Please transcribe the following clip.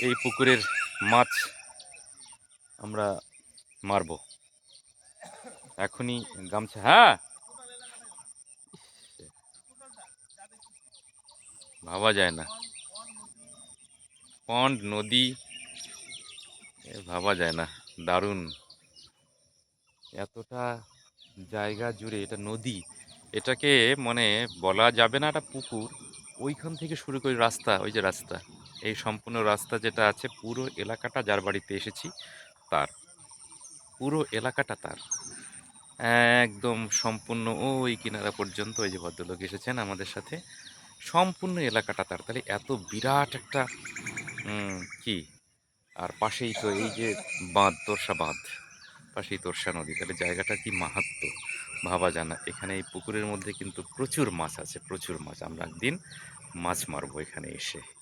এই পুকুরের মাছ আমরা মারবো। এখনই গামছা হ্যাঁ? ভাবা যায় না। পন্ড, নদী ভাবা যায় না, দারুণ। এতটা জায়গা জুড়ে এটা নদী, এটাকে মানে বলা যাবে না একটা পুকুর, ওইখান থেকে শুরু করে রাস্তা, ওই যে রাস্তা। এই সম্পূর্ণ রাস্তা যেটা আছে, পুরো এলাকাটা যার বাড়িতে এসেছি, তার। পুরো এলাকাটা তার। একদম সম্পূর্ণ ওই কিনারা পর্যন্ত ওই যে ভদ্রলোক এসেছেন আমাদের সাথে। সম্পূর্ণ এলাকাটা তার। তাহলে এত বিরাট একটা কি? আর পাশেই তো এই যে বাঁধ, তোরসা বাঁধ। পাশেই তোরসা নদী। তাহলে জায়গাটা কি মাহাত্ম? ভাবা যায় না। এখানে এই পুকুরের মধ্যে কিন্তু প্রচুর মাছ আছে, প্রচুর মাছ। আমরা একদিন মাছ মারবো এখানে এসে।